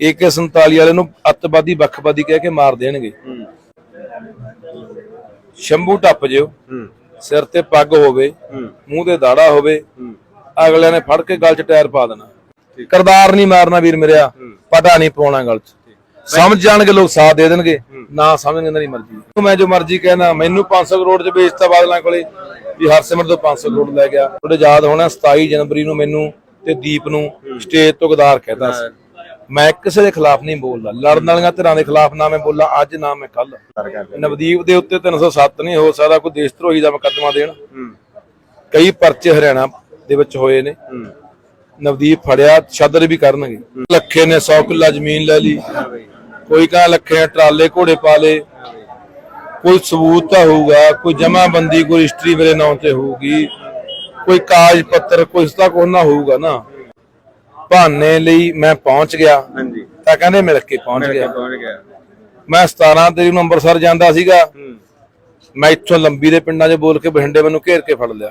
AK47 ਵਾਲੇ ਨੂੰ ਅੱਤਵਾਦੀ ਵੱਖਵਾਦੀ ਕਹਿ ਕੇ ਮਾਰ ਦੇਣਗੇ। ਹੂੰ। ਸ਼ੰਭੂ ਟੱਪ ਜਿਓ ਹੂੰ। ਸਿਰ ਤੇ ਪੱਗ ਹੋਵੇ ਹੂੰ। ਮੂੰਹ ਤੇ ਦਾੜਾ ਹੋਵੇ ਹੂੰ। ਅਗਲੇ ਨੇ ਫੜ ਕੇ ਗਲ 'ਚ ਟਾਇਰ ਪਾ ਦੇਣਾ। ਕਰਦਾਰ ਨਹੀਂ ਮਾਰਨਾ ਵੀਰ ਮੇਰਿਆ ਪਤਾ ਨਹੀਂ ਪਾਉਣਾ ਗਲ 'ਚ। ਸਮਝ ਜਾਣਗੇ ਲੋਕ ਸਾਥ ਦੇ ਦੇਣਗੇ। ਨਾ ਸਮਝਣਗੇ ਦੀ ਮਰਜ਼ੀ। ਮੈਂ ਜੋ ਮਰਜ਼ੀ ਕਹਿਣਾ ਮੈਨੂੰ 500 ਕਰੋੜ 'ਚ ਵੇਚਤਾ ਬਾਦਲਾਂ ਕੋਲੇ ਵੀ ਹਰਸਿਮਰਤ ਤੋਂ 500 ਕਰੋੜ ਲੈ ਗਿਆ। ਤੁਹਾਡੇ ਯਾਦ ਹੋਣਾ 27 ਜਨਵਰੀ ਨੂੰ ਮੈਨੂੰ ਤੇ ਦੀਪ ਨੂੰ ਸਟੇਜ ਤੋਂ ਗਦਾਰ ਕਹਿਤਾ ਸੀ। ਮੈਂ ਕਿਸੇ ਦੇ ਖਿਲਾਫ ਨਹੀਂ ਬੋਲਦਾ। ਲੜਨ ਵਾਲੀਆਂ ਧਿਰਾਂ ਦੇ ਖਿਲਾਫ ਨਾ ਮੈਂ ਬੋਲਾਂ ਅੱਜ ਨਾ ਮੈਂ ਕੱਲ ਨਵਦੀਪ ਦੇ ਉੱਤੇ 307 ਨਹੀਂ ਹੋ ਸਕਦਾ ਕੋਈ ਦੇਸ਼ ਧਰੋਹੀ ਦਾ ਮੁਕੱਦਮਾ ਦੇਣ। ਕਈ ਪਰਚੇ ਹਰਿਆਣਾ ਦੇ ਵਿੱਚ ਹੋਏ ਨੇ। ਨਵਦੀਪ ਫੜਿਆ ਛੱਦਰ ਵੀ ਕਰਨਗੇ। ਲੱਖੇ ਨੇ 100 ਕਿੱਲਾ ਜ਼ਮੀਨ ਲੈ ਲਈ। ਕੋਈ ਕਹਾਂ ਲੱਖੇ ਟਰਾਲੇ ਘੋੜੇ ਪਾ ਲੇ ਕੋਈ ਸਬੂਤ ਤਾਂ ਹੋਊਗਾ ਕੋਈ ਜਮਾਬੰਦੀ ਕੋਈ ਹਿਸਟਰੀ ਮੇਰੇ ਨਾਂ ਤੇ ਹੋਊਗੀ। ਕੋਈ ਕਾਗਜ਼ ਪੱਤਰ ਕੋਈ ਇਸ ਦਾ ਕੋਈ ਨਾ ਹੋਊਗਾ ਨਾ। ਬਹਾਨੇ ਲਈ ਮੈਂ ਪਹੁੰਚ ਗਿਆ। ਹਾਂਜੀ। ਤਾਂ ਕਹਿੰਦੇ ਮਿਲ ਕੇ ਪਹੁੰਚ ਗਿਆ। ਪਹੁੰਚ ਗਿਆ। ਮੈਂ 17 ਤਰੀਕ ਨੂੰ ਅੰਮ੍ਰਿਤਸਰ ਜਾਂਦਾ ਸੀਗਾ। ਮੈਂ ਇੱਥੋਂ ਲੰਬੀ ਦੇ ਪਿੰਡਾਂ 'ਚ ਬੋਲ ਕੇ ਬਠਿੰਡੇ ਮੈਨੂੰ ਘੇਰ ਕੇ ਫੜ ਲਿਆ।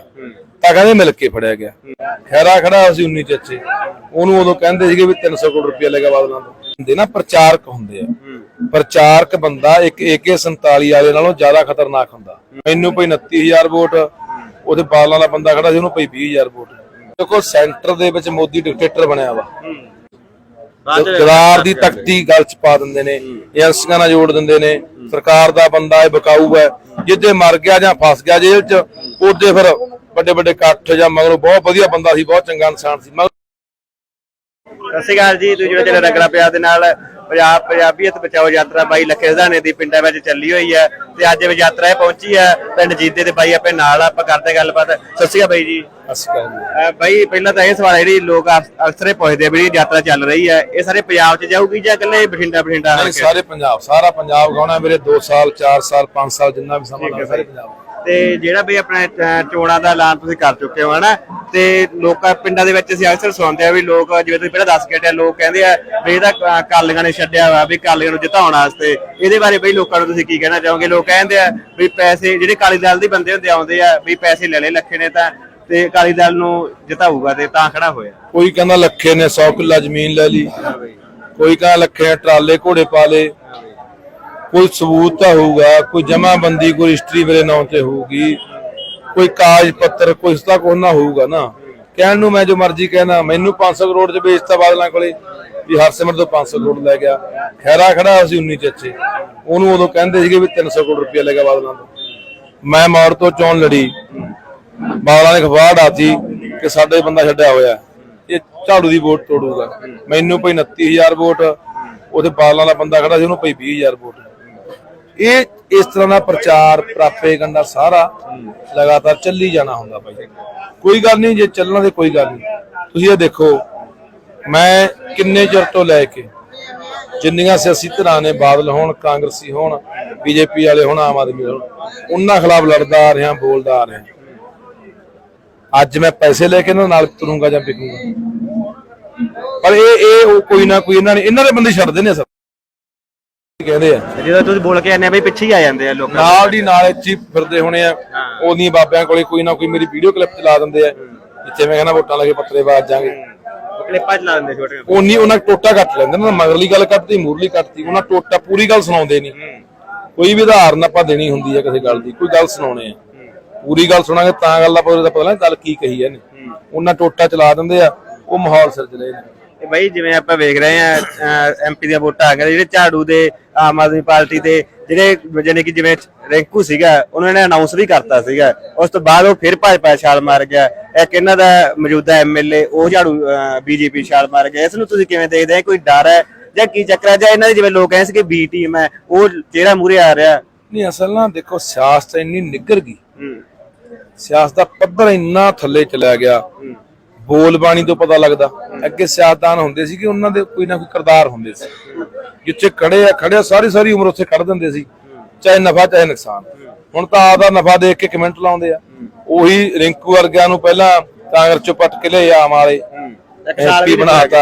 ਤਾਂ ਕਹਿੰਦੇ ਮਿਲ ਕੇ ਫੜਿਆ ਗਿਆ। ਖੈਰਾ ਖੜਾ ਸੀ 19 ਚੱਚੇ। ਉਹਨੂੰ ਉਦੋਂ ਕਹਿੰਦੇ ਸੀਗੇ ਵੀ 300 ਕਰੋੜ ਰੁਪਇਆ ਲੈਗਾ ਬਾਦਲਾਂ ਤੋਂ ਹੁੰਦੇ ਨਾ ਪ੍ਰਚਾਰਕ ਹੁੰਦੇ ਆ। ਪ੍ਰਚਾਰਕ ਬੰਦਾ ਇੱਕ AK47 ਵਾਲੇ ਨਾਲੋਂ ਜ਼ਿਆਦਾ ਖਤਰਨਾਕ ਹੁੰਦਾ। ਮੈਨੂੰ ਪਈ 29000 ਵੋਟ। ਉਹਦੇ ਬਾਦਲਾਂ ਦਾ ਬੰਦਾ ਖੜਾ ਸੀ ਉਹਨੂੰ ਪਈ 20000 ਵੋਟ। ਦੇਖੋ ਸੈਂਟਰ ਦੇ ਵਿੱਚ ਮੋਦੀ ਡਿਕਟੇਟਰ ਬਣਿਆ ਵਾ। ਗਦਾਰ ਦੀ ਤਖਤੀ ਗੱਲ ਚ ਪਾ ਦਿੰਦੇ ਨੇ ਏਜੰਸੀਆਂ ਨਾਲ ਜੋੜ ਦਿੰਦੇ ਨੇ ਸਰਕਾਰ ਦਾ ਬੰਦਾ ਹੈ ਬਕਾਊ ਹੈ ਜਿੱਦੇ ਮਰ ਗਿਆ ਜਾਂ ਫਸ ਗਿਆ ਜੇਲ੍ਹ ਚ ਉਹਦੇ ਫਿਰ ਵੱਡੇ ਵੱਡੇ ਇਕੱਠ ਜਾਂ ਮਗਰੋਂ ਬਹੁਤ ਵਧੀਆ ਬੰਦਾ ਸੀ ਬਹੁਤ ਚੰਗਾ ਇਨਸਾਨ ਸੀ। ਸਤਿ ਸ਼੍ਰੀ ਅਕਾਲ ਜੀ ਤੁਸੀਂ ਜਿਹੜਾ ਚੱਲ ਰਗੜਾ ਪਿਆ ਦੇ ਨਾਲ। ਪੰਜਾਬ ਪੰਜਾਬੀਅਤ ਬਚਾਓ ਯਾਤਰਾ ਬਾਈ ਲੱਖੇ ਸਦਾਨੇ ਦੀ ਪਿੰਡਾਂ ਵਿੱਚ ਚੱਲੀ ਹੋਈ ਹੈ ਤੇ ਅੱਜ ਇਹ ਯਾਤਰਾ ਇਹ ਪਹੁੰਚੀ ਹੈ ਪਿੰਡ ਜੀਤੇ ਦੇ ਬਾਈ ਆਪਣੇ ਨਾਲ ਆਪਾਂ ਕਰਦੇ ਗੱਲਬਾਤ। ਸਤਿ ਸ਼੍ਰੀ ਅਕਾਲ ਬਾਈ ਜੀ। ਅਸਕਰ ਅਹ ਬਾਈ ਪਹਿਲਾਂ ਤਾਂ ਇਹ ਸਵਾਲ ਜਿਹੜੀ ਲੋਕ ਅਕ- ਅਕਸਰ ਪੁੱਛਦੇ ਵੀ ਯਾਤਰਾ ਚੱਲ ਰਹੀ ਹੈ ਇਹ ਸਾਰੇ ਪੰਜਾਬ 'ਚ ਜਾਊਗੀ ਜਾਂ ਇਕੱਲੇ ਬਠਿੰਡਾ ਬਠਿੰਡਾ ਸਾਰੇ ਪੰਜਾਬ ਸਾਰਾ ਪੰਜਾਬ ਗਾਉਣਾ ਮੇਰੇ 2 ਸਾਲ 4 ਸਾਲ 5 ਸਾਲ ਜਿੰਨਾ ਵੀ ਸਮਾਂ ਲੱਗਾ ਸਾਰੇ ਪੰਜਾਬ ਤੇ ਜਿਹੜਾ ਵੀ ਆਪਣੇ ਚੋਣਾਂ ਦਾ ਐਲਾਨ ਤੁਸੀਂ ਕਰ ਚੁੱਕੇ ਹੋ, ਹਨਾ? ਤੇ ਲੋਕਾਂ, ਪਿੰਡਾਂ ਦੇ ਵਿੱਚ ਅਸੀਂ ਅਕਸਰ ਸੁਣਦੇ ਆ ਵੀ ਲੋਕ, ਜਿਵੇਂ ਤੁਸੀਂ ਪਹਿਲਾਂ ਦੱਸ ਕੇ ਹਟਿਆ ਲੋਕ ਕਹਿੰਦੇ ਆ ਵੀ ਇਹਦਾ ਕਾਲੀਆਂ ਨੇ ਛੱਡਿਆ ਵਾ, ਵੀ ਕਾਲੀਆਂ ਨੂੰ ਜਿਤਾਉਣ ਵਾਸਤੇ। ਇਹਦੇ ਬਾਰੇ ਬਈ ਲੋਕਾਂ ਨੂੰ ਤੁਸੀਂ ਕੀ ਕਹਿਣਾ ਚਾਹੋਗੇ? ਲੋਕ ਕਹਿੰਦੇ ਆ ਵੀ ਪੈਸੇ, ਜਿਹੜੇ ਕਾਲੀ ਦਲ ਦੇ ਬੰਦੇ ਹੁੰਦੇ ਆਉਂਦੇ ਆ ਵੀ ਪੈਸੇ ਲੈ ਲੈ ਲੱਖੇ ਨੇ ਤਾਂ, ਤੇ ਕਾਲੀ ਦਲ ਨੂੰ ਜਿਤਾਊਗਾ ਤੇ ਤਾਂ ਖੜਾ ਹੋਇਆ। ਕੋਈ ਕਹਿੰਦਾ ਲੱਖੇ ਨੇ 100 ਕਿੱਲਾ ਜ਼ਮੀਨ ਲੈ ਲਈ, ਕੋਈ ਕਹਿੰਦਾ ਲੱਖੇ ਨੇ ਟਰਾਲੇ ਘੋੜੇ ਪਾ ਲੇ ਕੋਈ ਸਬੂਤ ਤਾਂ ਹੋਊਗਾ, ਕੋਈ ਜਮਾਬੰਦੀ, ਕੋਈ ਹਿਸਟਰੀ ਮੇਰੇ ਨਾਂ ਤੇ ਹੋਊਗੀ, ਕੋਈ ਕਾਜ ਪੱਤਰ, ਕੋਈ ਇਸ ਕੋਈ ਨਾ ਹੋਊਗਾ ਨਾ। ਕਹਿਣ ਨੂੰ ਮੈਂ ਜੋ ਮਰਜ਼ੀ ਕਹਿਣਾ, ਮੈਨੂੰ 500 ਕਰੋੜ ਚ ਵੇਚਤਾ ਬਾਦਲਾਂ ਕੋਲੇ, ਵੀ ਹਰਸਿਮਰਤ ਤੋਂ 500 ਕਰੋੜ ਲੈ ਗਿਆ। ਖੈਰਾ ਖੜਾ ਸੀ 19 ਚੱਚੇ ਉਹਨੂੰ ਉਦੋਂ ਕਹਿੰਦੇ ਸੀਗੇ ਵੀ 300 ਕਰੋੜ ਰੁਪਇਆ ਲੈ ਗਿਆ ਬਾਦਲਾਂ ਤੋਂ। ਮੈਂ ਮੌੜ ਤੋਂ ਚੋਣ ਲੜੀ। ਬਾਦਲਾਂ ਨੇ ਖਵਾੜ ਆਤੀ ਕਿ ਸਾਡੇ ਬੰਦਾ ਛੱਡਿਆ ਹੋਇਆ ਇਹ ਝਾੜੂ ਦੀ ਵੋਟ ਤੋੜੂਗਾ। ਮੈਨੂੰ ਪਈ 29000 ਵੋਟ ਉਹਦੇ ਬਾਦਲਾਂ ਦਾ ਬੰਦਾ ਖੜਾ ਸੀ, ਉਹਨੂੰ ਪਈ 20000 ਵੋਟ। ਇਹ ਇਸ ਤਰ੍ਹਾਂ ਦਾ ਪ੍ਰਚਾਰ ਪ੍ਰਾਪੇਗੰਡਾ ਸਾਰਾ ਲਗਾਤਾਰ ਚੱਲੀ ਜਾਣਾ ਹੁੰਦਾ ਬਾਈ। ਕੋਈ ਗੱਲ ਨਹੀਂ, ਜੇ ਚੱਲਣਾ ਤੇ ਕੋਈ ਗੱਲ ਨਹੀਂ। ਤੁਸੀਂ ਇਹ ਦੇਖੋ, ਮੈਂ ਕਿੰਨੇ ਚਿਰ ਤੋਂ ਲੈ ਕੇ, ਜਿੰਨੀਆਂ ਸਿਆਸੀ ਧਿਰਾਂ ਨੇ ਬਾਦਲ ਹੋਣ, ਕਾਂਗਰਸੀ ਹੋਣ, ਬੀਜੇਪੀ ਵਾਲੇ ਹੋਣ, ਆਮ ਆਦਮੀ ਹੋਣ, ਉਹਨਾਂ ਖਿਲਾਫ ਲੜਦਾ ਆ ਰਿਹਾ, ਬੋਲਦਾ ਆ ਰਿਹਾ। ਅੱਜ ਮੈਂ ਪੈਸੇ ਲੈ ਕੇ ਇਹਨਾਂ ਨਾਲ ਤੁਰੂੰਗਾ ਜਾਂ ਵਿਕੂੰਗਾ ਪਰ ਇਹ ਇਹ ਉਹ ਕੋਈ ਨਾ ਕੋਈ ਇਹਨਾਂ ਨੇ, ਇਹਨਾਂ ਦੇ ਬੰਦੇ ਛੱਡਦੇ ਨੇ ਸਰ ਕਹਿੰਦੇ ਆ। ਜਦੋਂ ਤੁਸੀਂ ਬੋਲ ਕੇ ਆਨੇ ਬਈ ਪਿੱਛੇ ਹੀ ਆ ਜਾਂਦੇ ਆ ਲੋਕ ਨਾਲ ਦੀ ਨਾਲ ਇੱਥੇ ਫਿਰਦੇ ਹੋਣੇ ਆ। ਉਹਦੀਆਂ ਬਾਬਿਆਂ ਕੋਲੇ ਕੋਈ ਨਾ ਕੋਈ ਮੇਰੀ ਵੀਡੀਓ ਕਲਿੱਪ ਚਲਾ ਦਿੰਦੇ ਆ। ਜਿੱਥੇ ਮੈਂ ਕਹਿੰਦਾ ਵੋਟਾਂ ਲੈ ਕੇ ਪੱਤਰੇ ਬਾਜ ਜਾਾਂਗੇ। ਕਲਿੱਪਾਂ ਚ ਲਾ ਦਿੰਦੇ ਛੋਟੇ ਉਨੀ ਉਹਨਾਂ ਟੋਟਾ ਕੱਟ ਲੈਂਦੇ ਨੇ ਮਗਰਲੀ ਗੱਲ ਕੱਟਦੀ ਮੂਰਲੀ ਕੱਟਦੀ ਉਹਨਾਂ ਟੋਟਾ ਪੂਰੀ ਗੱਲ ਸੁਣਾਉਂਦੇ ਨਹੀਂ। ਕੋਈ ਵੀ ਉਦਾਹਰਨ ਆਪਾਂ ਦੇਣੀ ਹੁੰਦੀ ਹੈ ਕਿਸੇ ਗੱਲ ਦੀ ਕੋਈ ਗੱਲ ਸੁਣਾਉਣੇ ਆ। ਪੂਰੀ ਗੱਲ ਸੁਣਾਂਗੇ ਤਾਂ ਗੱਲ ਦਾ ਪਤਾ ਪਤਾ ਲੱਗ ਗੱਲ ਕੀ ਕਹੀ ਹੈ। ਨੇ ਉਹਨਾਂ ਟੋਟਾ ਚਲਾ ਦਿੰਦੇ ਆ ਉਹ ਮਾਹੌਲ ਸਿਰਜਦੇ ਨੇ। ਇਹ ਬਾਈ ਜਿਵੇਂ ਆਪਾਂ ਵੇਖ ਰਹੇ ਆ ਐਮਪੀ ਦੀਆਂ ਵੋਟਾਂ ਆ ਗਈਆਂ ਜਿਹੜੇ ਝਾੜੂ ਦੇ ਆਮ ਆਦਮੀ ਪਾਰਟੀ ਦੇ ਜਿਹੜੇ ਜਾਨੀ ਕਿ ਜਿਵੇਂ ਰਿੰਕੂ ਸੀਗਾ ਉਹਨਾਂ ਨੇ ਅਨਾਉਂਸ ਵੀ ਕਰਤਾ ਸੀਗਾ। ਉਸ ਤੋਂ ਬਾਅਦ ਉਹ ਫਿਰ ਭਾਜਪਾ ਛਾਲ ਮਾਰ ਗਿਆ। ਇੱਕ ਇਹਨਾਂ ਦਾ ਮੌਜੂਦਾ ਐਮਐਲਏ ਉਹ ਝਾੜੂ ਬੀਜੇਪੀ ਛਾਲ ਮਾਰ ਗਿਆ। ਇਸ ਨੂੰ ਤੁਸੀਂ ਕਿਵੇਂ ਦੇਖਦੇ ਆ ਕੋਈ ਡਰ ਹੈ? ਜਾਂ ਕੀ ਚੱਕਰ ਹੈ? ਜਾਂ ਇਹਨਾਂ ਦੇ ਜਿਵੇਂ ਲੋਕ ਕਹਿੰਦੇ ਸੀ ਕਿ ਬੀ ਟੀਮ ਹੈ ਉਹ ਚਿਹਰਾ ਮੂਰੇ ਆ ਰਿਹਾ। ਨਹੀਂ ਅਸਲ ਨਾ ਦੇਖੋ ਸਿਆਸਤ ਇੰਨੀ ਨਿੱਗਰ ਗਈ। ਹੂੰ। ਸਿਆਸਤ ਦਾ ਪੱਧਰ ਇੰਨਾ ਥੱਲੇ ਚਲਾ ਗਿਆ। ਬੋਲ ਬਾਣੀ ਤੋਂ ਪਤਾ ਲੱਗਦਾ। ਅੱਗੇ ਸਿਆਸਤਦਾਨ ਹੁੰਦੇ ਸੀ ਕਿ ਉਹਨਾਂ ਦੇ ਕੋਈ ਨਾ ਕੋਈ ਕਰਦਾਰ ਹੁੰਦੇ ਸੀ। ਜਿੱਥੇ ਖੜੇ ਆ ਖੜੇ ਸਾਰੀ ਸਾਰੀ ਉਮਰ ਉੱਥੇ ਖੜ ਦਿੰਦੇ ਸੀ। ਚਾਹੇ ਨਫਾ ਚਾਹੇ ਨੁਕਸਾਨ। ਹੁਣ ਤਾਂ ਆਦਾ ਨਫਾ ਦੇਖ ਕੇ ਕਮੈਂਟ ਲਾਉਂਦੇ ਆ। ਉਹੀ ਰਿੰਕੂ ਵਰਗਿਆਂ ਨੂੰ ਪਹਿਲਾਂ ਕਾਂਗਰਸ ਚੋਂ ਪੱਟ ਕੇ ਲਿਆ ਆਮ ਵਾਲੇ ਨਹੀਂ ਬਣਾਤਾ।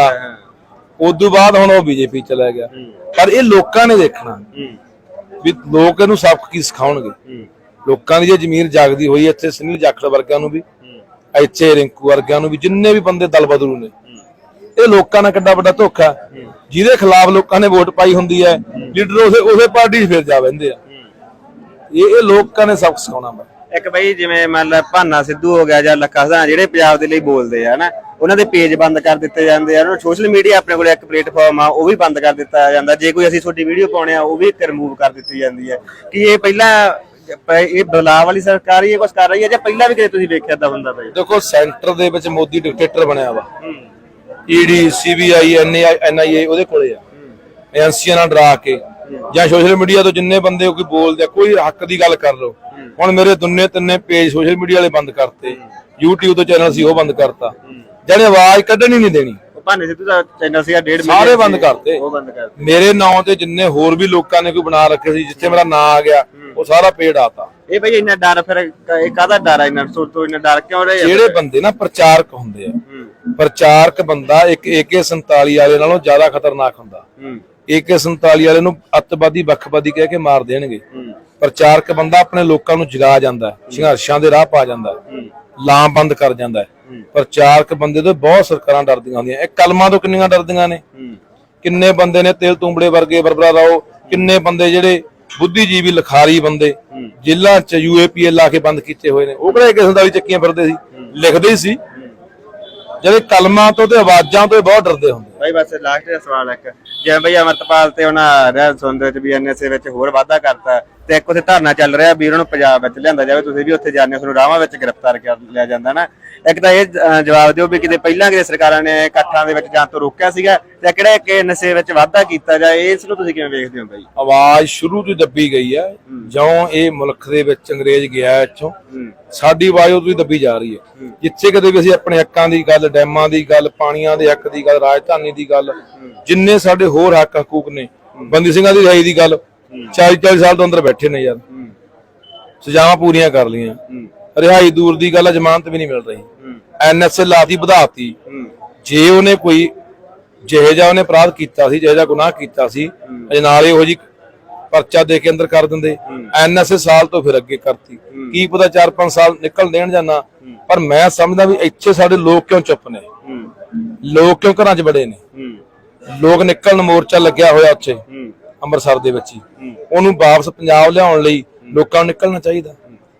ਉਦੋਂ ਬਾਅਦ ਹੁਣ ਉਹ ਬੀਜੇਪੀ ਚਲਾ ਗਿਆ। ਪਰ ਇਹ ਲੋਕਾਂ ਨੇ ਦੇਖਣਾ। ਵੀ ਲੋਕ ਇਹਨੂੰ ਸਬਕ ਕੀ ਸਿਖਾਉਣਗੇ। ਲੋਕਾਂ ਦੀ ਜੇ ਜ਼ਮੀਰ ਜਾਗਦੀ ਹੋਈ ਇੱਥੇ ਸੁਨੀਲ ਜਾਖੜ ਵਰਗਿਆਂ ਨੂੰ ਵੀ। ਇੱਥੇ ਰਿੰਕੂ ਵਰਗਿਆਂ ਨੂੰ ਵੀ ਜਿੰਨੇ ਵੀ ਬੰਦੇ ਦਲ ਬਦਲੂ ਨੇ ਇਹ ਲੋਕਾਂ ਨਾਲ ਕਿੱਡਾ ਵੱਡਾ ਧੋਖਾ। ਜਿਹਦੇ ਖਿਲਾਫ ਲੋਕਾਂ ਨੇ ਵੋਟ ਪਾਈ ਹੁੰਦੀ ਹੈ ਲੀਡਰ ਉਸੇ ਉਸੇ ਪਾਰਟੀ 'ਚ ਫਿਰ ਜਾ ਬਹਿੰਦੇ ਆ। ਇਹ ਇਹ ਲੋਕਾਂ ਨੇ ਸਬਕ ਸਿਖਾਉਣਾ ਵਾ। ਇੱਕ ਬਈ ਜਿਵੇਂ ਮੰਨ ਲਾ ਭਾਨਾ ਸਿੱਧੂ ਹੋ ਗਿਆ ਜਾਂ ਲੱਖਾ ਸਧਾਣਾ ਜਿਹੜੇ ਪੰਜਾਬ ਦੇ ਲਈ ਬੋਲਦੇ ਆ ਨਾ ਉਹਨਾਂ ਦੇ ਪੇਜ ਬੰਦ ਕਰ ਦਿੱਤੇ ਜਾਂਦੇ ਆ ਉਹਨਾਂ ਸੋਸ਼ਲ ਮੀਡੀਆ ਆਪਣੇ ਕੋਲ ਇੱਕ ਪਲੇਟਫਾਰਮ ਆ ਉਹ ਵੀ ਬੰਦ ਕਰ ਦਿੱਤਾ ਜਾਂਦਾ। ਜੇ ਕੋਈ ਅਸੀਂ ਛੋਟੀ ਵੀਡੀਓ ਪਾਉਣੇ ਆ ਉਹ ਵੀ ਰਿਮੂਵ ਕਰ ਦਿੱਤੀ ਜਾਂਦੀ ਹੈ। ਕਿ ਇਹ ਪਹਿਲਾਂ ਇਹ ਬਦਲਾਅ ਵਾਲੀ ਸਰਕਾਰ ਹੀ ਇਹ ਕੁਝ ਕਰ ਰਹੀ ਹੈ ਜਾਂ ਪਹਿਲਾਂ ਵੀ ਕਿਤੇ ਤੁਸੀਂ ਵੇਖਿਆ ਤਾਂ ਹੁੰਦਾ ਬਈ ਦੇਖੋ ਸੈਂਟਰ ਦੇ ਵਿੱਚ ਮੋਦੀ ਡਿਕਟੇਟਰ ਬਣਿਆ ਵਾ। ਈਡੀ ਸੀਬੀਆਈ ਐਨਆਈ ਐਨਆਈਏ ਉਹਦੇ ਕੋਲੇ ਆ। ਏਜੰਸੀਆਂ ਨਾਲ ਡਰਾ ਕੇ ਜਾਂ ਸੋਸ਼ਲ ਮੀਡੀਆ ਤੋਂ ਜਿੰਨੇ ਬੰਦੇ ਕੋਈ ਬੋਲਦੇ ਕੋਈ ਹੱਕ ਦੀ ਗੱਲ ਕਰ ਲੋ ਹੁਣ ਮੇਰੇ ਦੁੰਨੇ ਤਿੰਨੇ ਪੇਜ ਸੋਸ਼ਲ ਮੀਡੀਆ ਵਾਲੇ ਬੰਦ ਕਰਤੇ। YouTube ਤੋਂ ਚੈਨਲ ਸੀ ਉਹ ਬੰਦ ਕਰਤਾ। ਜਿਹੜੇ ਆਵਾਜ਼ ਕੱਢਣੀ ਨਹੀਂ ਦੇਣੀ। ਭਾਨੇ ਸਿੱਧੂ ਦਾ ਚੈਨਲ ਸੀਗਾ 1.5 ਸਾਰੇ ਬੰਦ ਕਰਤੇ। ਉਹ ਬੰਦ ਕਰਤੇ। ਮੇਰੇ ਨਾਂ ਤੇ ਜਿੰਨੇ ਹੋਰ ਵੀ ਲੋਕਾਂ ਨੇ ਕੋਈ ਬਣਾ ਰੱਖੇ ਸੀ ਜਿੱਥੇ ਮੇਰਾ ਨਾਂ ਆ ਗਿਆ ਉਹ ਸਾਰਾ ਪੇੜ ਆਤਾ ਇਹ ਬਈ ਇੰਨਾ ਡਰ ਫਿਰ ਕ- ਇਹ ਕਾਹਦਾ ਡਰ ਆ ਇੰਨਾ? ਸੋਚੋ ਇੰਨਾ ਡਰ ਕਿਉਂ ਰਹੇ ਜਿਹੜੇ ਬੰਦੇ ਨਾ ਪ੍ਰਚਾਰਕ ਹੁੰਦੇ ਆ ਪ੍ਰਚਾਰਕ ਬੰਦਾ ਇੱਕ AK47 ਵਾਲੇ ਨਾਲੋਂ ਜ਼ਿਆਦਾ ਖਤਰਨਾਕ ਹੁੰਦਾ। ਹੂੰ। AK47 ਵਾਲੇ ਨੂੰ ਅੱਤਵਾਦੀ ਵੱਖਵਾਦੀ ਕਹਿ ਕੇ ਮਾਰ ਦੇਣਗੇ। ਪ੍ਰਚਾਰਕ ਬੰਦਾ ਆਪਣੇ ਲੋਕਾਂ ਨੂੰ ਜਗਾ ਜਾਂਦਾ ਸੰਘਰਸ਼ਾਂ ਦੇ ਰਾਹ ਪਾ ਜਾਂਦਾ। ਹੈ, ਲਾਮ ਬੰਦ ਕਰ ਜਾਂਦਾ ਹੈ। ਪ੍ਰਚਾਰਕ ਬੰਦੇ ਤੋਂ ਬਹੁਤ ਸਰਕਾਰਾਂ ਡਰਦੀਆਂ ਹੁੰਦੀਆਂ। ਇਹ ਕਲਮਾਂ ਤੋਂ ਕਿੰਨੀਆਂ ਡਰਦੀਆਂ ਨੇ? ਕਿੰਨੇ ਬੰਦੇ ਨੇ ਤੇਲ ਤੂੰਬੜੇ ਵਰਗੇ ਬਰਬਰਾ ਰਾਓ? ਕਿੰਨੇ ਬੰਦੇ ਜਿਹੜੇ ਬੁੱਧੀਜੀਵੀ ਲਖਾਰੀ ਬੰਦੇ? ਜੇਲ੍ਹਾਂ ਚ ਯੂਏਪੀਏ ਲਾ ਕੇ ਬੰਦ ਕੀਤੇ ਹੋਏ ਨੇ। ਉਹ ਕਿਹੜੇ ਕਿਸੇ ਦਾ ਵੀ ਚੱਕੀਆਂ ਫਿਰਦੇ ਸੀ? ਲਿਖਦੇ ਹੀ ਸੀ। ਜਿਹੜੇ ਕਲਮਾਂ ਤੋਂ ਤੇ ਆਵਾਜ਼ਾਂ ਤੋਂ ਬਹੁਤ ਡਰਦੇ ਹੁੰਦੇ ਭਾਈ ਬਸ ਲਾਸਟ ਦਾ ਸਵਾਲ ਇੱਕ। ਜਿਵੇਂ ਬਈ ਅਮਰਤਪਾਲ ਤੇ ਉਹਨਾਂ ਰਹਿ ਸੁਣਦੇ ਵਿੱਚ ਵੀ ਐਨਐਸਏ ਵਿੱਚ ਹੋਰ ਵਾਧਾ ਕਰਤਾ। ਤੇ ਇੱਕ ਉੱਥੇ ਧਰਨਾ ਚੱਲ ਰਿਹਾ ਵੀ ਉਹਨਾਂ ਨੂੰ ਪੰਜਾਬ ਵਿੱਚ ਲਿਆਂਦਾ ਜਾਵੇ ਤੁਸੀਂ ਵੀ ਉੱਥੇ ਜਾਂਦੇ ਹੋ ਤੁਹਾਨੂੰ ਰਾਵਾਂ ਵਿੱਚ ਗ੍ਰਿਫਤਾਰ ਕਰ ਲਿਆ ਜਾਂਦਾ ਨਾ। ਇੱਕ ਤਾਂ ਇਹ ਜਵਾਬ ਦਿਓ ਵੀ ਕਿਤੇ ਪਹਿਲਾਂ ਕਿਤੇ ਸਰਕਾਰਾਂ ਨੇ ਇਕੱਠਾਂ ਦੇ ਵਿੱਚ ਜਾਣ ਤੋਂ ਰੋਕਿਆ ਸੀਗਾ ਤੇ ਕਿਹੜਾ ਕਿ ਨਸ਼ੇ ਵਿੱਚ ਵਾਧਾ ਕੀਤਾ ਜਾਏ ਇਸ ਨੂੰ ਤੁਸੀਂ ਕਿਵੇਂ ਵੇਖਦੇ ਹੋ ਬਾਈ? ਆਵਾਜ਼ ਸ਼ੁਰੂ ਤੋਂ ਦੱਬੀ ਗਈ ਹੈ। ਜਿਉਂ ਇਹ ਮੁਲਕ ਦੇ ਵਿੱਚ ਅੰਗਰੇਜ਼ ਗਿਆ ਇੱਥੋਂ ਸਾਡੀ ਆਵਾਜ਼ ਉਦੋਂ ਹੀ ਦੱਬੀ ਜਾ ਰਹੀ ਹੈ। ਜਿੱਥੇ ਕਦੇ ਵੀ ਅਸੀਂ ਆਪਣੇ ਹੱਕਾਂ ਦੀ ਗੱਲ ਡੈਮਾਂ ਦੀ ਗੱਲ ਪਾਣੀਆਂ ਦੇ ਹੱਕ ਦੀ ਗੱਲ ਰਾਜਧਾਨੀ ਦੀ ਗੱਲ ਜਿੰਨੇ ਸਾਡੇ ਹੋਰ ਹੱਕ ਹਕੂਕ ਨੇ ਬੰਦੀ ਸਿੰਘਾਂ ਦੀ ਰਿਹਾਈ ਦੀ ਗੱਲ 40 40 ਸਾਲ ਤੋਂ ਅੰਦਰ ਬੈਠੇ ਨੇ ਯਾਰ। ਸਜ਼ਾਵਾਂ ਪੂਰੀਆਂ ਕਰ ਲੀਆਂ ਰਿਹਾਈ ਦੂਰ ਦੀ ਗੱਲ ਹੈ ਜ਼ਮਾਨਤ ਵੀ ਨਹੀਂ ਮਿਲ ਰਹੀ। ਐਨਐਸਏ ਲਾਤੀ ਵਧਾਤੀ। ਜੇ ਉਹਨੇ ਕੋਈ ਜਿਹੇ ਜਿਹਾ ਉਹਨੇ ਅਪਰਾਧ ਕੀਤਾ ਸੀ ਜਿਹੇ ਜਿਹਾ ਗੁਨਾਹ ਕੀਤਾ ਸੀ ਅਜੇ ਨਾਲ ਇਹੋ ਜੀ ਪਰਚਾ ਦੇ ਕੇ ਅੰਦਰ ਕਰ ਦਿੰਦੇ। ਐਨਐਸਏ ਸਾਲ ਤੋਂ ਫਿਰ ਅੱਗੇ ਕਰਤੀ। ਕੀ ਪਤਾ 4-5 ਸਾਲ ਨਿਕਲ ਦੇਣ ਜਾਂ ਨਾ। ਪਰ ਮੈਂ ਸਮਝਦਾ ਵੀ ਇੱਥੇ ਸਾਡੇ ਲੋਕ ਕਿਉਂ ਚੁੱਪ ਨੇ? ਲੋਕ ਕਿਉਂ ਘਰਾਂ 'ਚ ਬੜੇ ਨੇ? ਲੋਕ ਨਿਕਲਣ ਮੋਰਚਾ ਲੱਗਿਆ ਹੋਇਆ ਉੱਥੇ। ਅੰਮ੍ਰਿਤਸਰ ਦੇ ਵਿੱਚ ਹੀ। ਉਹਨੂੰ ਵਾਪਸ ਪੰਜਾਬ ਲਿਆਉਣ ਲਈ ਲੋਕਾਂ ਨੂੰ ਨਿਕਲਣਾ ਚਾਹੀਦਾ।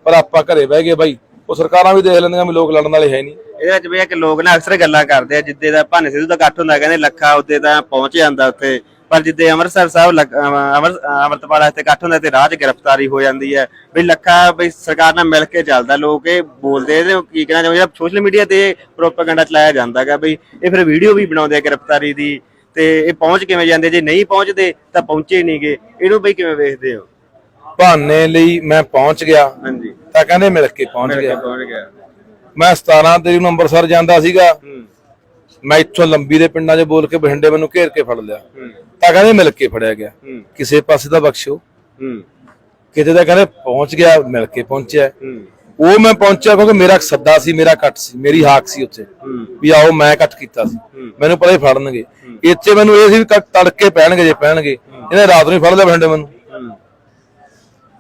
ਪਰ ਆਪਾਂ ਘਰੇ ਬਹਿ ਗਏ ਬਾਈ। ਉਹ ਸਰਕਾਰਾਂ ਵੀ ਦੇਖ ਲੈਂਦੀਆਂ ਵੀ ਲੋਕ ਲੜਨ ਵਾਲੇ ਹੈ ਨਹੀਂ। ਇਹਦੇ ਵਿੱਚ ਵੀ ਇਹ ਕਿ ਲੋਕ ਨਾ ਅਕਸਰ ਗੱਲਾਂ ਕਰਦੇ ਆ ਜਿੱਦੇ ਦਾ ਭਾਨੇ ਸਿੱਧੂ ਦਾ ਇਕੱਠ ਹੁੰਦਾ ਕਹਿੰਦੇ ਲੱਖਾ ਉੱਤੇ ਤਾਂ ਪਹੁੰਚ ਜਾਂਦਾ ਉੱਥੇ। ਪਰ ਜਿੱਦੇ ਅੰਮ੍ਰਿਤਸਰ ਸਾਹਿਬ ਅੰਮ੍ਰਿਤਪਾਲ ਇੱਥੇ ਇਕੱਠ ਹੁੰਦਾ ਤੇ ਰਾਹ 'ਚ ਗ੍ਰਿਫਤਾਰੀ ਹੋ ਜਾਂਦੀ ਹੈ। ਵੀ ਲੱਖਾ ਬਈ ਸਰਕਾਰ ਨਾਲ ਮਿਲ ਕੇ ਚੱਲਦਾ ਲੋਕ ਇਹ ਬੋਲਦੇ ਇਹਦੇ ਨੂੰ ਕੀ ਕਹਿਣਾ ਚਾਹੁੰਦੇ ਸੋਸ਼ਲ ਮੀਡੀਆ ਤੇ ਪ੍ਰੋਪਾਗੈਂਡਾ ਚਲਾਇਆ ਜਾਂਦਾ ਹੈਗਾ ਬਈ ਇਹ ਫਿਰ ਵੀਡੀਓ ਵੀ ਬਣਾਉਂਦੇ ਆ ਗ੍ਰਿਫਤਾਰੀ ਦੀ। ਤੇ ਇਹ ਪਹੁੰਚ ਕਿਵੇਂ ਜਾਂਦੇ? ਜੇ ਨਹੀਂ ਪਹੁੰਚਦੇ ਤਾਂ ਪਹੁੰਚੇ ਨਹੀਂਗੇ। ਇਹਨੂੰ ਬਈ ਕਿਵੇਂ ਵੇਖਦੇ ਹੋ? ਬਹਾਨੇ ਲਈ ਮੈਂ ਪਹੁੰਚ ਗਿਆ। ਹਾਂਜੀ। ਤਾਂ ਕਹਿੰਦੇ ਮਿਲ ਕੇ ਪਹੁੰਚ ਗਿਆ। ਪਹੁੰਚ ਗਿਆ। ਮੈਂ 17 ਤਰੀਕ ਨੂੰ ਅੰਮ੍ਰਿਤਸਰ ਜਾਂਦਾ ਸੀਗਾ। ਮੈਂ ਇੱਥੋਂ ਲੰਬੀ ਦੇ ਪਿੰਡਾਂ 'ਚ ਬੋਲ ਕੇ ਬਠਿੰਡੇ ਮੈਨੂੰ ਘੇਰ ਕੇ ਫੜ ਲਿਆ। ਤਾਂ ਕਹਿੰਦੇ ਮਿਲ ਕੇ ਫੜਿਆ ਗਿਆ। ਕਿਸੇ ਪਾਸੇ ਦਾ ਬਖਸ਼ੋ। ਕਿਤੇ ਦਾ ਕਹਿੰਦੇ ਪਹੁੰਚ ਗਿਆ ਮਿਲ ਕੇ ਪਹੁੰਚਿਆ। ਉਹ ਮੈਂ ਪਹੁੰਚਿਆ ਕਿਉਂਕਿ ਮੇਰਾ ਸੱਦਾ ਸੀ ਮੇਰਾ ਕੱਟ ਸੀ ਮੇਰੀ ਹਾਕ ਸੀ ਉੱਥੇ ਵੀ ਆਓ ਮੈਂ ਕੱਟ ਕੀਤਾ ਸੀ। ਮੈਨੂੰ ਪਤਾ ਹੀ ਫੜਨਗੇ। ਇੱਥੇ ਮੈਨੂੰ ਇਹ ਸੀ ਵੀ ਕੱਟ ਤੜਕੇ ਪੈਣਗੇ ਜੇ ਪੈਣਗੇ ਇਹਨੇ ਰਾਤ ਨੂੰ ਫੜ ਲਿਆ ਬਠਿੰਡੇ ਮੈਨੂੰ।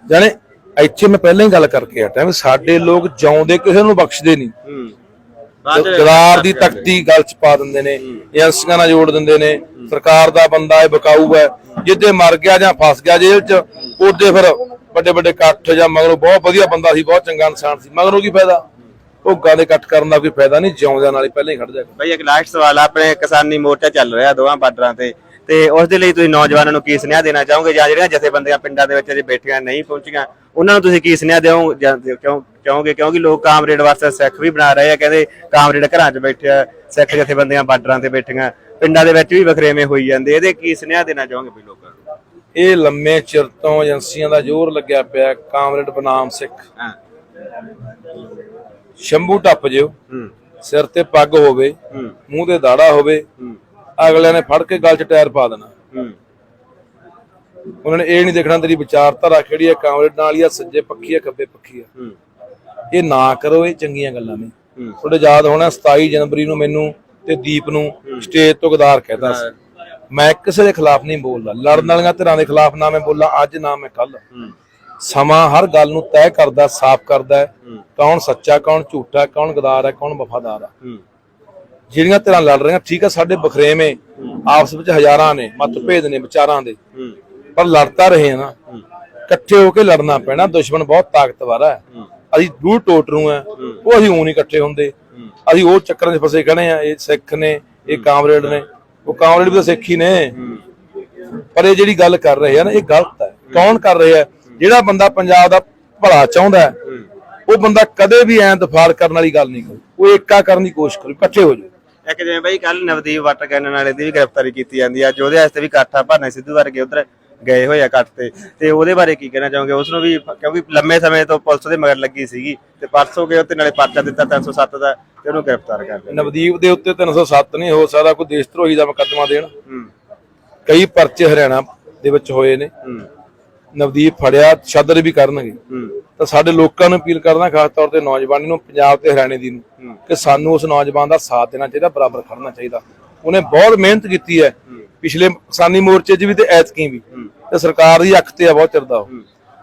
ਜਾਣੇ ਇੱਥੇ ਮੈਂ ਪਹਿਲਾਂ ਹੀ ਗੱਲ ਕਰਕੇ ਹਟਿਆ ਵੀ ਸਾਡੇ ਲੋਕ ਜਿਉਂਦੇ ਕਿਸੇ ਨੂੰ ਬਖਸ਼ਦੇ ਨਹੀਂ। ਗਦਾਰ ਦੀ ਤਖਤੀ ਗੱਲ ਚ ਪਾ ਦਿੰਦੇ ਨੇ ਏਜੰਸੀਆਂ ਨਾਲ ਜੋੜ ਦਿੰਦੇ ਨੇ ਸਰਕਾਰ ਦਾ ਬੰਦਾ ਹੈ ਬਕਾਊ ਹੈ ਜਿੱਦੇ ਮਰ ਗਿਆ ਜਾਂ ਫਸ ਗਿਆ ਜੇਲ੍ਹ ਚ ਉਹਦੇ ਫਿਰ ਵੱਡੇ ਵੱਡੇ ਇਕੱਠ ਜਾਂ ਮਗਰੋਂ ਬਹੁਤ ਵਧੀਆ ਬੰਦਾ ਸੀ ਬਹੁਤ ਚੰਗਾ ਇਨਸਾਨ ਸੀ। ਮਗਰੋਂ ਕੀ ਫਾਇਦਾ? ਭੋਗਾਂ ਦੇ ਇਕੱਠ ਕਰਨ ਦਾ ਕੋਈ ਫਾਇਦਾ ਨਹੀਂ ਜਿਉਂਦਿਆਂ ਨਾਲ ਹੀ ਪਹਿਲਾਂ ਹੀ ਖੜ ਜਾ ਬਈ ਇੱਕ ਲਾਸਟ ਸਵਾਲ ਆ, ਆਪਣੇ ਕਿਸਾਨੀ ਮੋਰਚਾ ਚੱਲ ਰਿਹਾ ਦੋਵਾਂ ਬਾਰਡਰਾਂ ਤੇ। ਤੇ ਉਸ ਦੇ ਲਈ ਤੁਸੀਂ ਨੌਜਵਾਨਾਂ ਨੂੰ ਕੀ ਸੁਨੇਹਾ ਦੇਣਾ ਚਾਹੋਗੇ? ਜਾਂ ਜਿਹੜੀਆਂ ਜਥੇਬੰਦੀਆਂ ਪਿੰਡਾਂ ਦੇ ਵਿੱਚ ਅਜੇ ਬੈਠੀਆਂ ਨਹੀਂ ਪਹੁੰਚੀਆਂ ਉਹਨਾਂ ਨੂੰ ਤੁਸੀਂ ਕੀ ਸੁਨੇਹਾ ਦਿਓ ਜਾਂ ਦਿਓ- ਕਿਉਂ ਚਾਹੋਗੇ? ਕਿਉਂਕਿ ਲੋਕ ਕਾਮਰੇਡ ਵਾਸਤੇ ਸਿੱਖ ਵੀ ਬਣਾ ਰਹੇ ਆ ਕਹਿੰਦੇ ਕਾਮਰੇਡ ਘਰਾਂ 'ਚ ਬੈਠੇ ਆ ਸਿੱਖ ਜਥੇਬੰਦੀਆਂ ਬਾਰਡਰਾਂ ਤੇ ਬੈਠੀਆਂ। ਪਿੰਡਾਂ ਦੇ ਵਿੱਚ ਵੀ ਵਖਰੇਵੇਂ ਹੋਈ ਜਾਂਦੇ ਇਹਦੇ ਕੀ ਸੁਨੇਹਾ ਦੇਣਾ ਚਾਹੋਗੇ ਬਈ ਲੋਕਾਂ ਨੂੰ? ਇਹ ਲੰਮੇ ਚਿਰ ਤੋਂ ਏਜੰਸੀਆਂ ਦਾ ਜ਼ੋਰ ਲੱਗਿਆ ਪਿਆ ਕਾਮਰੇਡ ਬਨਾਮ ਸਿੱਖ। ਹਾਂ। ਸ਼ੰਭੂ ਟੱਪ ਜਿਓ ਹੂੰ। ਸਿਰ ਤੇ ਪੱਗ ਹੋਵੇ ਹੂੰ। ਮੂੰਹ ਤੇ ਦਾੜਾ ਹੋਵੇ ਹੂੰ। ਅਗਲਿਆਂ ਨੇ ਫੜ ਕੇ ਗਲ 'ਚ ਟਾਇਰ ਪਾ ਦੇਣਾ। ਹੂੰ। ਉਹਨਾਂ ਨੇ ਇਹ ਨਹੀਂ ਦੇਖਣਾ ਤੇਰੀ ਵਿਚਾਰਧਾਰਾ ਕਿਹੜੀ ਹੈ ਕਾਮਰੇਡ ਨਾਲ ਹੀ ਆ ਸੱਜੇ ਪੱਖੀ ਆ ਖੱਬੇ ਪੱਖੀ ਆ। ਹੂੰ। ਇਹ ਨਾ ਕਰੋ ਇਹ ਚੰਗੀਆਂ ਗੱਲਾਂ ਨੇ। ਤੁਹਾਡੇ ਯਾਦ ਹੋਣਾ 27 ਜਨਵਰੀ ਨੂੰ ਮੈਨੂੰ ਤੇ ਦੀਪ ਨੂੰ ਸਟੇਜ ਤੋਂ ਗਦਾਰ ਕਹਿਤਾ ਸੀ। ਮੈਂ ਕਿਸੇ ਦੇ ਖਿਲਾਫ ਨਹੀਂ ਬੋਲਦਾ। ਲੜਨ ਵਾਲੀਆਂ ਧਿਰਾਂ ਦੇ ਖਿਲਾਫ ਨਾ ਮੈਂ ਬੋਲਾਂ ਅੱਜ ਨਾ ਮੈਂ ਕੱਲ ਹੂੰ। ਸਮਾਂ ਹਰ ਗੱਲ ਨੂੰ ਤੈਅ ਕਰਦਾ ਸਾਫ਼ ਕਰਦਾ ਹੈ। ਕੌਣ ਸੱਚਾ ਕੌਣ ਝੂਠਾ ਕੌਣ ਗਦਾਰ ਹੈ ਕੌਣ ਵਫਾਦਾਰ ਹੈ। ਹੂੰ। ਜਿਹੜੀਆਂ ਧਿਰਾਂ ਲੜ ਰਹੀਆਂ ਠੀਕ ਆ ਸਾਡੇ ਬਖਰੇਵੇਂ ਆਪਸ ਵਿੱਚ ਹਜ਼ਾਰਾਂ ਨੇ ਮਤਭੇਦ ਨੇ ਵਿਚਾਰਾਂ ਦੇ। ਹੂੰ। ਪਰ ਲੜਤਾ ਰਹੇ ਆ ਨਾ ਇਕੱਠੇ ਹੋ ਕੇ ਲੜਨਾ ਪੈਣਾ ਦੁਸ਼ਮਣ ਬਹੁਤ ਤਾਕਤਵਰ ਹੈ। ਅਸੀਂ ਦੂਰ ਟੋਟਰੂ ਆ ਉਹ ਅਸੀਂ ਉਹ ਨਹੀਂ ਇਕੱਠੇ ਹੁੰਦੇ। ਅਸੀਂ ਉਹ ਚੱਕਰਾਂ 'ਚ ਫਸੇ ਖੜੇ ਆ ਇਹ ਸਿੱਖ ਨੇ ਇਹ ਕਾਮਰੇਡ ਨੇ। ਉਹ ਕਾਮਰੇਡ ਵੀ ਤਾਂ ਸਿੱਖ ਹੀ ਨੇ। ਪਰ ਇਹ ਜਿਹੜੀ ਗੱਲ ਕਰ ਰਹੇ ਆ ਨਾ, ਇਹ ਗਲਤ ਹੈ। ਕੌਣ ਕਰ ਰਿਹਾ ਹੈ ਜਿਹੜਾ ਬੰਦਾ ਪੰਜਾਬ ਦਾ ਭਲਾ ਚਾਹੁੰਦਾ ਉਹ ਬੰਦਾ ਕਦੇ ਵੀ ਐਂ ਦਫਾੜ ਕਰਨ ਵਾਲੀ ਗੱਲ ਨਹੀਂ ਕਰੂ ਉਹ ਏਕਾ ਕਰਨ ਦੀ ਕੋਸ਼ਿਸ਼ ਕਰੂ ਇਕੱਠੇ ਹੋ ਜਾਓ। ਇੱਕ ਜਿਵੇਂ ਬਾਈ ਕੱਲ ਨਵਦੀਪ ਵਾਟਰ ਕੈਨਨ ਵਾਲੇ ਦੀ ਵੀ ਗ੍ਰਿਫਤਾਰੀ ਕੀਤੀ ਜਾਂਦੀ ਆ, ਅੱਜ ਉਹਦੇ ਵਾਸਤੇ ਵੀ ਇਕੱਠਾ ਭਰਨੇ ਸਿੱਧੂ ਵਰਗੇ ਉਧਰ। ਗਏ ਹੋਏ ਆ ਇਕੱਠ ਤੇ ਤੇ ਉਹਦੇ ਬਾਰੇ ਕੀ ਕਹਿਣਾ ਚਾਹੋਗੇ? ਉਸ ਨੂੰ ਵੀ ਕਿਉਂਕਿ ਲੰਮੇ ਸਮੇਂ ਤੋਂ ਪੁਲਿਸ ਦੇ ਮਗਰ ਲੱਗੀ ਸੀਗੀ ਤੇ ਪਰਸੋਂ ਗਏ ਉੱਤੇ ਨਾਲੇ ਪਰਚਾ ਦਿੱਤਾ 307 ਦਾ ਤੇ ਉਹਨੂੰ ਗ੍ਰਿਫਤਾਰ ਕਰ ਲਿਆ। ਨਵਦੀਪ ਦੇ ਉੱਤੇ 307 ਨਹੀਂ ਹੋ ਸਕਦਾ ਕੋਈ ਦੇਸ਼ ਧਰੋਹੀ ਦਾ ਮੁਕੱਦਮਾ ਦੇਣ। ਕਈ ਪਰਚੇ ਹਰਿਆਣਾ ਦੇ ਵਿੱਚ ਹੋਏ ਨੇ। ਨਵਦੀਪ ਫੜਿਆ ਛੱਦਰ ਵੀ ਕਰਨਗੇ। ਤਾਂ ਸਾਡੇ ਲੋਕਾਂ ਨੂੰ ਅਪੀਲ ਕਰਦਾ ਖਾਸ ਤੌਰ ਤੇ ਨੌਜਵਾਨੀ ਨੂੰ ਪੰਜਾਬ ਤੇ ਹਰਿਆਣੇ ਦੀ ਨੂੰ ਕਿ ਸਾਨੂੰ ਉਸ ਨੌਜਵਾਨ ਦਾ ਸਾਥ ਦੇਣਾ ਚਾਹੀਦਾ ਬਰਾਬਰ ਖੜਨਾ ਚਾਹੀਦਾ। ਉਹਨੇ ਬਹੁਤ ਮਿਹਨਤ ਕੀਤੀ ਹੈ। ਪਿਛਲੇ ਕਿਸਾਨੀ ਮੋਰਚੇ 'ਚ ਵੀ ਤੇ ਐਤਕੀ ਵੀ। ਤੇ ਸਰਕਾਰ ਦੀ ਅੱਖ ਤੇ ਆ ਬਹੁਤ ਚਿਰਦਾ ਉਹ।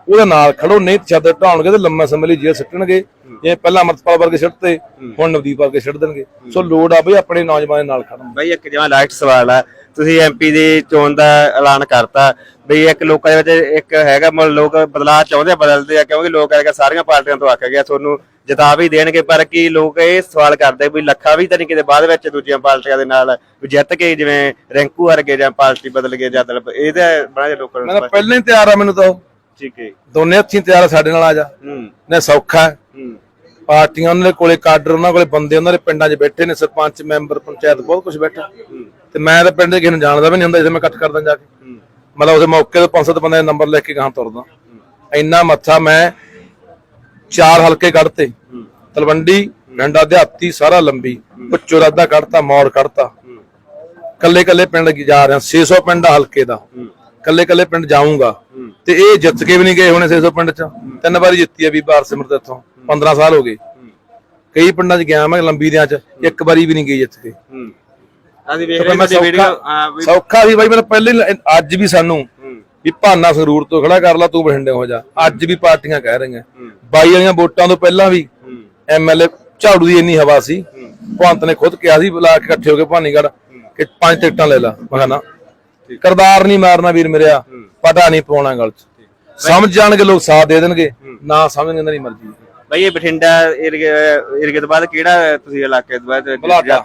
ਉਹਦੇ ਨਾਲ ਖੜੋ ਨਹੀਂ ਛੱਡ ਢਾਉਣਗੇ ਤੇ ਲੰਮਾ ਸਮੇਂ ਲਈ ਜੇਲ੍ਹ ਸਿੱਟਣਗੇ। ਜੇ ਪਹਿਲਾਂ ਅਮਰਤਪਾਲ ਵਰਗੇ ਸਿੱਟਤੇ ਹੁਣ ਨਵਦੀਪ ਵਰਗੇ ਸਿੱਟ ਦੇਣਗੇ। ਸੋ ਲੋੜ ਆ ਬਈ ਆਪਣੇ ਨੌਜਵਾਨ ਨਾਲ ਖੜਨ ਬਾਈ ਇੱਕ ਜਿਵੇਂ ਲਾਸਟ ਸਵਾਲ ਆ ਤੁਸੀਂ ਐਮਪੀ ਦੀ ਚੋਣ ਦਾ ਐਲਾਨ ਕਰਤਾ ਬਈ ਇੱਕ ਲੋਕਾਂ ਦੇ ਵਿੱਚ ਇੱਕ ਹੈਗਾ ਮਤਲਬ ਲੋਕ ਬਦਲਾਅ ਚਾਹੁੰਦੇ ਆ ਬਦਲਦੇ ਆ ਕਿਉਂਕਿ ਲੋਕ ਹੈਗਾ ਸਾਰੀਆਂ ਪਾਰਟੀਆਂ ਤੋਂ ਆਖਿਆ ਗਿਆ ਤੁਹਾਨੂੰ ਜਿਤਾ ਵੀ ਦੇਣਗੇ ਪਰ ਕੀ ਲੋਕ ਇਹ ਸਵਾਲ ਕਰਦੇ ਵੀ ਲੱਖਾ ਵੀ ਤਾਂ ਨਹੀਂ ਕਿਤੇ ਬਾਅਦ ਵਿੱਚ ਦੂਜੀਆਂ ਪਾਰਟੀਆਂ ਦੇ ਨਾਲ ਵੀ ਜਿੱਤ ਕੇ ਜਿਵੇਂ ਰੈਂਕੂ ਵਰਗੇ ਜਾਂ ਪਾਰਟੀ ਬਦਲ ਗਏ ਜਾਂ ਦਲ ਇਹਦਾ ਜਿਹਾ ਲੋਕਾਂ ਨੂੰ ਪਹਿਲਾਂ ਹੀ ਤਿਆਰ ਆ ਮੈਨੂੰ ਤਾਂ। ਠੀਕ ਹੈ ਦੋਨੇ ਹੱਥੀਂ ਤਿਆਰ ਆ ਸਾਡੇ ਨਾਲ ਆ ਜਾ। ਹੂੰ। ਨੇ ਸੌਖਾ ਹੂੰ। ਪਾਰਟੀਆਂ ਉਹਨਾਂ ਦੇ ਕੋਲੇ ਕਾਡਰ ਉਹਨਾਂ ਕੋਲੇ ਬੰਦੇ ਉਹਨਾਂ ਦੇ ਪਿੰਡਾਂ 'ਚ ਬੈਠੇ ਨੇ ਸਰਪੰਚ ਮੈਂਬਰ ਪੰਚਾਇਤ ਬਹੁਤ ਕੁਝ ਬੈਠਾ। ਤੇ ਮੈਂ ਤਾਂ ਪਿੰਡ ਦੇ ਕਿਸੇ ਨੂੰ ਜਾਣਦਾ ਵੀ ਨਹੀਂ ਹੁੰਦਾ ਜਿਵੇਂ ਮੈਂ ਇਕੱਠ ਕਰਦਾ ਜਾ ਕੇ। ਮਤਲਬ ਉਹਦੇ ਮੌਕੇ ਤੇ 500 ਬੰਦੇ ਦੇ ਨੰਬਰ ਲੈ ਕੇ ਗਾਂ ਤੁਰਦਾ। ਇੰਨਾ ਮੱਥਾ ਮੈਂ ਚਾਰ ਹਲਕੇ ਕੱਢਤੇ। ਤਲਵੰਡੀ ਡੰਡਾ ਦਿਹਾਤੀ ਸਾਰਾ ਲੰਬੀ। ਪੁੱਚੋ ਰਾਦਾ ਕੱਢਤਾ ਮੌੜ ਕੱਢਤਾ। ਕੱਲੇ ਕੱਲੇ ਪਿੰਡ ਜਾ ਰਿਹਾ 600 ਪਿੰਡ ਹਲਕੇ ਦਾ। ਕੱਲੇ ਕੱਲੇ ਪਿੰਡ ਜਾਊਂਗਾ। ਤੇ ਇਹ ਜਿੱਤ ਕੇ ਵੀ ਨਹੀਂ ਗਏ ਹੋਣੇ 600 ਪਿੰਡ ਚ। ਤਿੰਨ ਵਾਰੀ ਜਿੱਤੀ ਆ ਵੀ ਬਾਰ ਸਿਮਰਤ ਇੱਥੋਂ 15 ਸਾਲ ਹੋ ਗਏ। ਕਈ ਪਿੰਡਾਂ ਚ ਗਿਆ ਮੈਂ ਲੰਬੀ ਦਿਆਂ ਚ ਇੱਕ ਵਾਰੀ ਵੀ ਨਹੀਂ ਗਈ ਜਿੱਤ ਕੇ। ਹੂੰ। ਅਸੀਂ ਵੇਖ ਰਹੇ ਮੈਂ ਹਾਂ ਵੀਡੀਓ ਸੌਖਾ ਸੀ ਬਾਈ ਮੈਨੂੰ ਪਹਿਲੇ ਅੱਜ ਵੀ ਸਾਨੂੰ ਵੀ ਭਾਨਾ ਸੰਗਰੂਰ ਤੋਂ ਖੜਾ ਕਰ ਲਾ ਤੂੰ ਬਠਿੰਡੇ ਹੋ ਜਾ। ਅੱਜ ਵੀ ਪਾਰਟੀਆਂ ਕਹਿ ਰਹੀਆਂ। ਬਾਈ ਵਾਲੀਆਂ ਵੋਟਾਂ ਤੋਂ ਪਹਿਲਾਂ ਵੀ ਐਮਐਲਏ ਝਾੜੂ ਦੀ ਇੰਨੀ ਹਵਾ ਸੀ। ਭਗਵੰਤ ਨੇ ਖੁਦ ਕਿਹਾ ਸੀ ਬੁਲਾ ਕੇ ਇਕੱਠੇ ਹੋ ਕੇ ਭਾਨੀਗੜ ਕਿ ਪੰਜ ਟਿਕਟਾਂ ਲੈ ਲਾ। ਮੈਂ ਕਿਹਾ ਨਾ ਕਰਦਾਰ ਨਹੀਂ ਮਾਰਨਾ ਵੀਰ ਮੇਰਿਆ ਪਤਾ ਨਹੀਂ ਪਾਉਣਾ ਗੱਲ ਚ। ਸਮਝ ਜਾਣਗੇ ਲੋਕ ਸਾਥ ਦੇ ਦੇਣਗੇ। ਨਾ ਸਮਝਣਗੇ ਨਹੀਂ ਮਰਜ਼ੀ ਬਈ ਇਹ ਬਠਿੰਡਾ ਏਰੀਏ ਤੋਂ ਬਾਅਦ ਕਿਹੜਾ ਤੁਸੀਂ ਇਲਾਕੇ ਤੋਂ ਬਾਅਦ ਬਲਾਡਾ।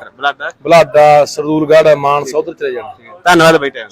ਬਲਾਡਾ? ਸਰਦੂਲਗੜ੍ਹ ਮਾਨਸਾ ਉਧਰ ਚਲੇ ਜਾਣਾ। ਧੰਨਵਾਦ ਬਈ ਟਾਈਮ